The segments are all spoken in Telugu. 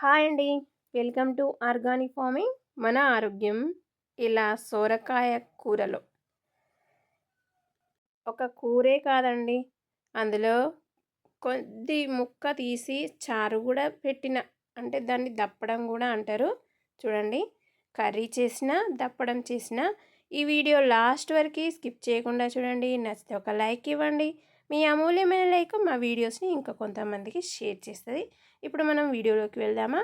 హాయ్ అండి. వెల్కమ్ టు ఆర్గానిక్ ఫార్మింగ్ మన ఆరోగ్యం. ఇలా సోరకాయ కూరలో. ఒక కూరే కాదండి. అందులో కొద్ది ముక్క తీసి చారు కూడా పెట్టిన అంటే దాన్ని దప్పడం కూడా అంటారు. చూడండి. కర్రీ చేసిన దప్పడం చేసిన ఈ వీడియో లాస్ట్ వరకు స్కిప్ చేయకుండా చూడండి. నచ్చితే ఒక లైక్ ఇవ్వండి. మీ అమూల్యమైన లైక్ మా వీడియోస్ని ఇంకా కొంతమందికి షేర్ చేస్తుంది. ఇప్పుడు మనం వీడియోలోకి వెళ్దామా?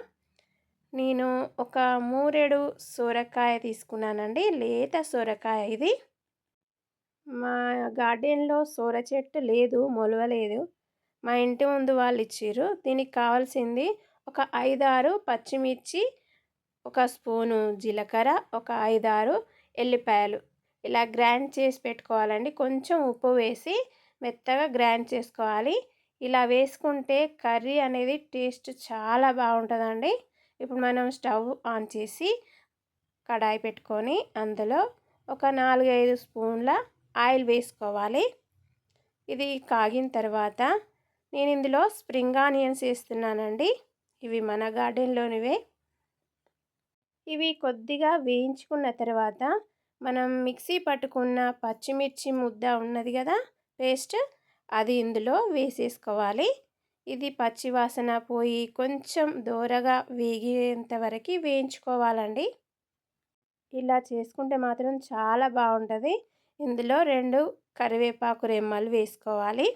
నేను ఒక మూరేడు సొరకాయ తీసుకున్నానండి. లేత సొరకాయ ఇది. మా గార్డెన్లో సొర చెట్టు లేదు మొలవలేదు మా ఇంటి ముందు వాళ్ళు ఇచ్చారు దీనికి కావాల్సింది ఒక ఐదారు పచ్చిమిర్చి ఒక స్పూను జీలకర్ర ఒక ఐదారు ఎల్లిపాయలు. ఇలా గ్రైండ్ చేసి పెట్టుకోవాలండి. కొంచెం ఉప్పు వేసి మెత్తగా గ్రైండ్ చేసుకోవాలి. ఇలా వేసుకుంటే కర్రీ అనేది టేస్ట్ చాలా బాగుంటుందండి. ఇప్పుడు మనం స్టవ్ ఆన్ చేసి కడాయి పెట్టుకొని అందులో ఒక నాలుగైదు స్పూన్ల ఆయిల్ వేసుకోవాలి. ఇది కాగిన తర్వాత నేను ఇందులో స్ప్రింగ్ ఆనియన్స్ వేస్తున్నానండి. ఇవి మన గార్డెన్లోనివే. ఇవి కొద్దిగా వేయించుకున్న తర్వాత మనం మిక్సీ పట్టుకున్న పచ్చిమిర్చి ముద్ద ఉన్నది కదా పేస్ట్ అది ఇందులో వేసేసుకోవాలి. ఇది పచ్చివాసన పోయి కొంచెం దూరగా వేగేంత వరకు వేయించుకోవాలండి. ఇలా చేసుకుంటే మాత్రం చాలా బాగుంటుంది. ఇందులో రెండు కరివేపాకు రెమ్మలు వేసుకోవాలి.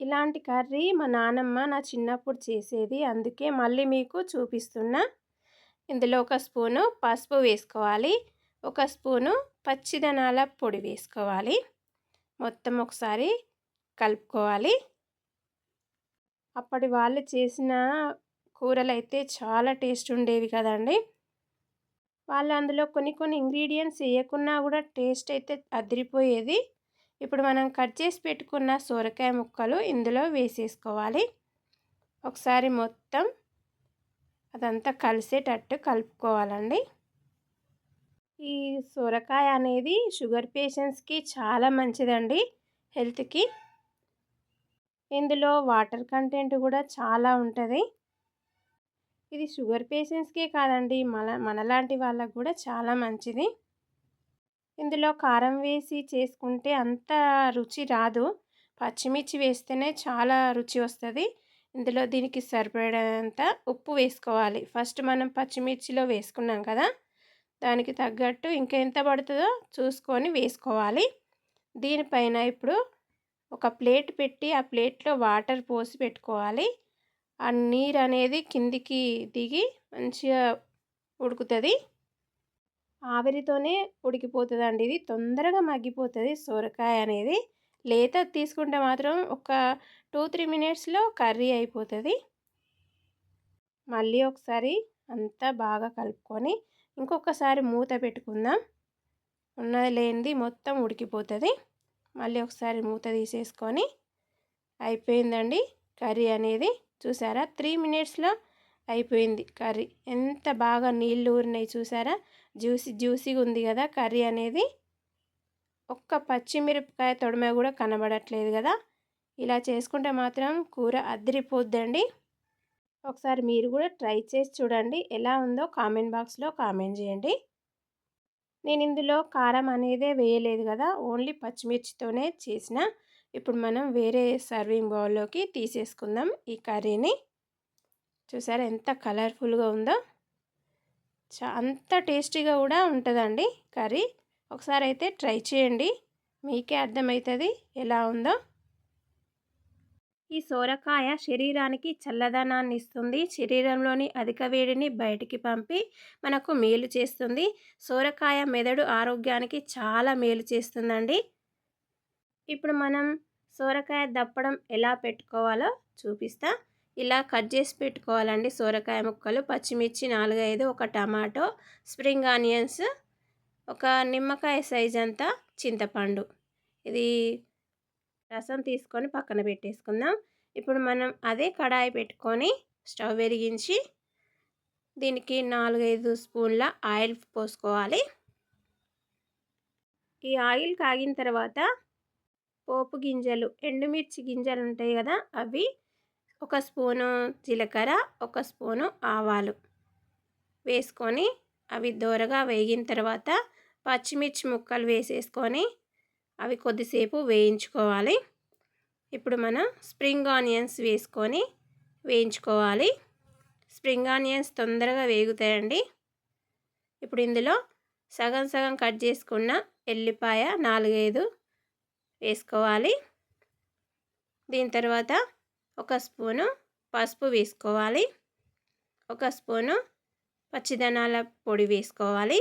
ఇలాంటి కర్రీ మా నానమ్మ నా చిన్నప్పుడు చేసేది. అందుకే మళ్ళీ మీకు చూపిస్తున్నా. ఇందులో ఒక స్పూను పసుపు వేసుకోవాలి. ఒక స్పూను పచ్చిదనాల పొడి వేసుకోవాలి. మొత్తం ఒకసారి కలుపుకోవాలి. అప్పటి వాళ్ళు చేసిన కూరలు అయితే చాలా టేస్ట్ ఉండేవి కదండి. వాళ్ళు అందులో కొన్ని కొన్ని ఇంగ్రీడియంట్స్ వేయకున్నా కూడా టేస్ట్ అయితే అదిరిపోయేది. ఇప్పుడు మనం కట్ చేసి పెట్టుకున్న సొరకాయ ముక్కలు ఇందులో వేసేసుకోవాలి. ఒకసారి మొత్తం అదంతా కలిసేటట్టు కలుపుకోవాలండి. ఈ సొరకాయ అనేది షుగర్ పేషెంట్స్కి చాలా మంచిదండి హెల్త్కి. ఇందులో వాటర్ కంటెంట్ కూడా చాలా ఉంటుంది. ఇది షుగర్ పేషెంట్స్కే కాదండి మన మనలాంటి వాళ్ళకు కూడా చాలా మంచిది. ఇందులో కారం వేసి చేసుకుంటే అంత రుచి రాదు. పచ్చిమిర్చి వేస్తేనే చాలా రుచి వస్తుంది. ఇందులో దీనికి సరిపడేంత ఉప్పు వేసుకోవాలి. ఫస్ట్ మనం పచ్చిమిర్చిలో వేసుకున్నాం కదా దానికి తగ్గట్టు ఇంకా ఎంత పడుతుందో చూసుకొని వేసుకోవాలి. దీనిపైన ఇప్పుడు ఒక ప్లేట్ పెట్టి ఆ ప్లేట్లో వాటర్ పోసి పెట్టుకోవాలి. ఆ నీరు అనేది కిందికి దిగి మంచిగా ఉడుకుతుంది. ఆవిరితోనే ఉడికిపోతుంది అండి ఇది. తొందరగా మగ్గిపోతుంది సొరకాయ అనేది. లేత తీసుకుంటే మాత్రం ఒక టూ త్రీ మినిట్స్లో కర్రీ అయిపోతుంది. మళ్ళీ ఒకసారి అంతా బాగా కలుపుకొని ఇంకొకసారి మూత పెట్టుకుందాం. ఉన్నది లేనిది మొత్తం ఉడికిపోతుంది. మళ్ళీ ఒకసారి మూత తీసేసుకొని అయిపోయిందండి కర్రీ అనేది. చూసారా? త్రీ మినిట్స్లో అయిపోయింది కర్రీ. ఎంత బాగా నీళ్ళు ఊరినాయి చూసారా? జ్యూసీ జ్యూసీగా ఉంది కదా కర్రీ అనేది. ఒక్క పచ్చిమిరపకాయ తొడమ కూడా కనబడట్లేదు కదా. ఇలా చేసుకుంటే మాత్రం కూర అదిరిపోద్దండి. ఒకసారి మీరు కూడా ట్రై చేసి చూడండి. ఎలా ఉందో కామెంట్ బాక్స్లో కామెంట్ చేయండి. నేను ఇందులో కారం అనేదే వేయలేదు కదా! ఓన్లీ పచ్చిమిర్చితోనే చేసిన. ఇప్పుడు మనం వేరే సర్వింగ్ బౌల్లోకి తీసేసుకుందాం ఈ కర్రీని. చూసారా ఎంత కలర్ఫుల్గా ఉందో? చా అంత టేస్టీగా కూడా ఉంటుందండి కర్రీ. ఒకసారి అయితే ట్రై చేయండి. మీకే అర్థమవుతుంది ఎలా ఉందో. ఈ సోరకాయ శరీరానికి చల్లదనాన్ని ఇస్తుంది శరీరంలోని అధిక వేడిని బయటికి పంపి మనకు మేలు చేస్తుంది. సోరకాయ మెదడు ఆరోగ్యానికి చాలా మేలు చేస్తుందండి. ఇప్పుడు మనం సోరకాయ దప్పడం ఎలా పెట్టుకోవాలో చూపిస్తా. ఇలా కట్ చేసి పెట్టుకోవాలండి సోరకాయ ముక్కలు. పచ్చిమిర్చి నాలుగైదు ఒక టమాటో స్ప్రింగ్ ఆనియన్స్ ఒక నిమ్మకాయ సైజ్ అంతా చింతపండు. ఇది రసం తీసుకొని పక్కన పెట్టేసుకుందాం. ఇప్పుడు మనం అదే కడాయి పెట్టుకొని స్టవ్ వెలిగించి దీనికి నాలుగైదు స్పూన్ల ఆయిల్ పోసుకోవాలి. ఈ ఆయిల్ కాగిన తర్వాత పోపు గింజలు ఎండుమిర్చి గింజలు ఉంటాయి కదా అవి ఒక స్పూను జీలకర్ర ఒక స్పూను ఆవాలు వేసుకొని అవి దోరగా వేగిన తర్వాత పచ్చిమిర్చి ముక్కలు వేసేసుకొని అవి కొద్దిసేపు వేయించుకోవాలి. ఇప్పుడు మనం స్ప్రింగ్ ఆనియన్స్ వేసుకొని వేయించుకోవాలి. స్ప్రింగ్ ఆనియన్స్ తొందరగా వేగుతాయండి. ఇప్పుడు ఇందులో సగం సగం కట్ చేసుకున్న ఎల్లిపాయ నాలుగైదు వేసుకోవాలి. దీని తర్వాత ఒక స్పూను పసుపు వేసుకోవాలి. ఒక స్పూను పచ్చిదనాల పొడి వేసుకోవాలి.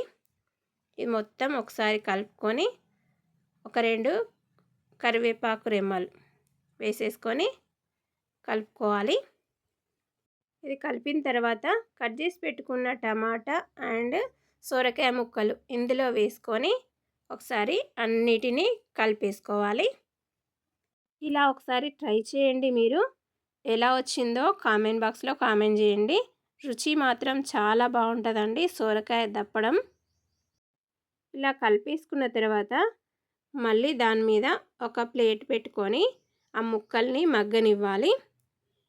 ఇది మొత్తం ఒకసారి కలుపుకొని ఒక రెండు కరివేపాకు రెమ్మలు వేసేసుకొని కలుపుకోవాలి. ఇది కలిపిన తర్వాత కట్ చేసి పెట్టుకున్న టమాటా అండ్ సొరకాయ ముక్కలు ఇందులో వేసుకొని ఒకసారి అన్నిటినీ కలిపేసుకోవాలి. ఇలా ఒకసారి ట్రై చేయండి మీరు. ఎలా వచ్చిందో కామెంట్ బాక్స్లో కామెంట్ చేయండి. రుచి మాత్రం చాలా బాగుంటుందండి సొరకాయ దప్పడం. ఇలా కలిపేసుకున్న తర్వాత మళ్ళీ దాని మీద ఒక ప్లేట్ పెట్టుకొని ఆ ముక్కల్ని మగ్గనివ్వాలి.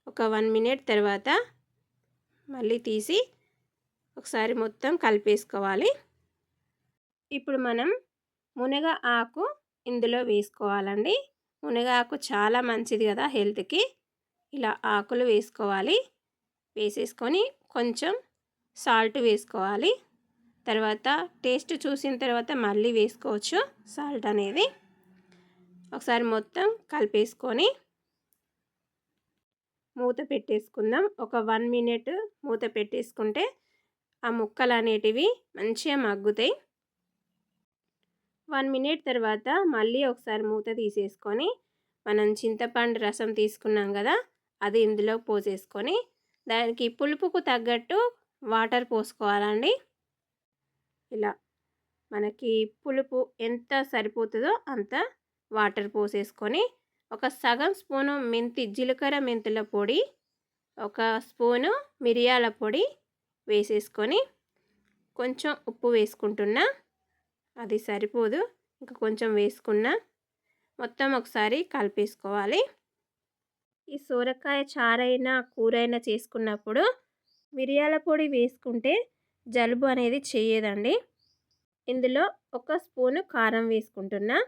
ఒక వన్ మినిట్ తర్వాత మళ్ళీ తీసి ఒకసారి మొత్తం కలిపేసుకోవాలి. ఇప్పుడు మనం మునగ ఆకు ఇందులో వేసుకోవాలండి. మునగ ఆకు చాలా మంచిది కదా హెల్త్కి. ఇలా ఆకులు వేసుకోవాలి. వేసేసుకొని కొంచెం సాల్ట్ వేసుకోవాలి. తర్వాత టేస్ట్ చూసిన తర్వాత మళ్ళీ వేసుకోవచ్చు. సాల్ట్ అనేది ఒకసారి మొత్తం కలిపేసుకొని మూత పెట్టేసుకుందాం. ఒక వన్ మినిట్ మూత పెట్టేసుకుంటే ఆ ముక్కలు అనేటివి మంచిగా మగ్గుతాయి. వన్ మినిట్ తర్వాత మళ్ళీ ఒకసారి మూత తీసేసుకొని మనం చింతపండు రసం తీసుకున్నాం కదా అది ఇందులో పోసేసుకొని దానికి పులుపుకు తగ్గట్టు వాటర్ పోసుకోవాలండి. ఇలా మనకి పులుపు ఎంత సరిపోతుందో అంత వాటర్ పోసేసుకొని ఒక సగం స్పూను మెంతి జీలకర్ర మెంతుల పొడి ఒక స్పూను మిరియాల పొడి వేసేసుకొని కొంచెం ఉప్పు వేసుకుంటున్నా. అది సరిపోదు. ఇంకా కొంచెం వేసుకున్నా మొత్తం ఒకసారి కలిపేసుకోవాలి. ఈ సోరకాయ చారైనా కూరైనా చేసుకున్నప్పుడు మిరియాల పొడి వేసుకుంటే జలుబు అనేది చేయదండి. ఇందులో ఒక స్పూను కారం వేసుకుంటున్నా.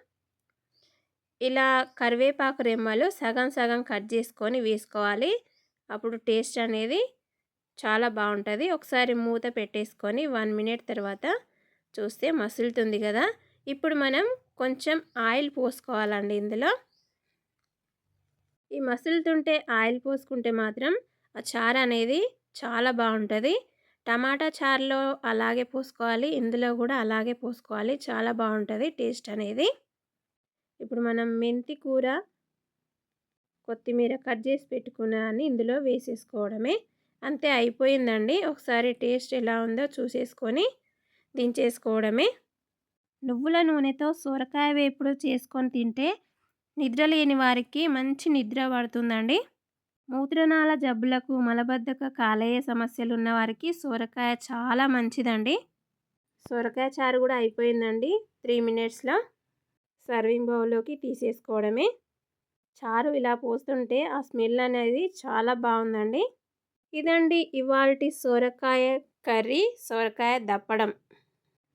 ఇలా కరివేపాకు రెమ్మలు సగం సగం కట్ చేసుకొని వేసుకోవాలి. అప్పుడు టేస్ట్ అనేది చాలా బాగుంటుంది. ఒకసారి మూత పెట్టేసుకొని వన్ మినిట్ తర్వాత చూస్తే మసులుతుంది కదా. ఇప్పుడు మనం కొంచెం ఆయిల్ పోసుకోవాలండి ఇందులో. ఈ మసులుతుంటే ఆయిల్ పోసుకుంటే మాత్రం ఆ చారు అనేది చాలా బాగుంటుంది. టమాటా చారులో అలాగే పోసుకోవాలి. ఇందులో కూడా అలాగే పోసుకోవాలి. చాలా బాగుంటుంది టేస్ట్ అనేది. ఇప్పుడు మనం మెంతి కూర కొత్తిమీర కట్ చేసి పెట్టుకున్న అని ఇందులో వేసేసుకోవడమే. అంతే అయిపోయిందండి. ఒకసారి టేస్ట్ ఎలా ఉందో చూసేసుకొని దించేసుకోవడమే. నువ్వుల నూనెతో సొరకాయ వేపుడు చేసుకొని తింటే నిద్ర లేని వారికి మంచి నిద్ర పడుతుందండి. మూత్రనాళ జబ్బులకు మలబద్ధక కాలేయ సమస్యలు ఉన్న వారికి సొరకాయ చాలా మంచిదండి. సొరకాయ చారు కూడా అయిపోయిందండి. త్రీ మినిట్స్లో సర్వింగ్ బౌల్లోకి తీసేసుకోవడమే. చారు ఇలా పోస్తుంటే ఆ స్మెల్ అనేది చాలా బాగుందండి. ఇదండి ఇవాళ సొరకాయ కర్రీ సొరకాయ దప్పడం.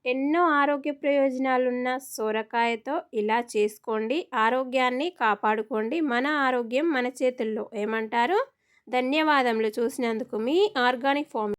ఎన్నో ఆరోగ్య ప్రయోజనాలున్న సొరకాయతో ఇలా చేసుకోండి. ఆరోగ్యాన్ని కాపాడుకోండి. మన ఆరోగ్యం మన చేతుల్లో. ఏమంటారు? ధన్యవాదములు చూసినందుకు మీ ఆర్గానిక్ ఫార్మ్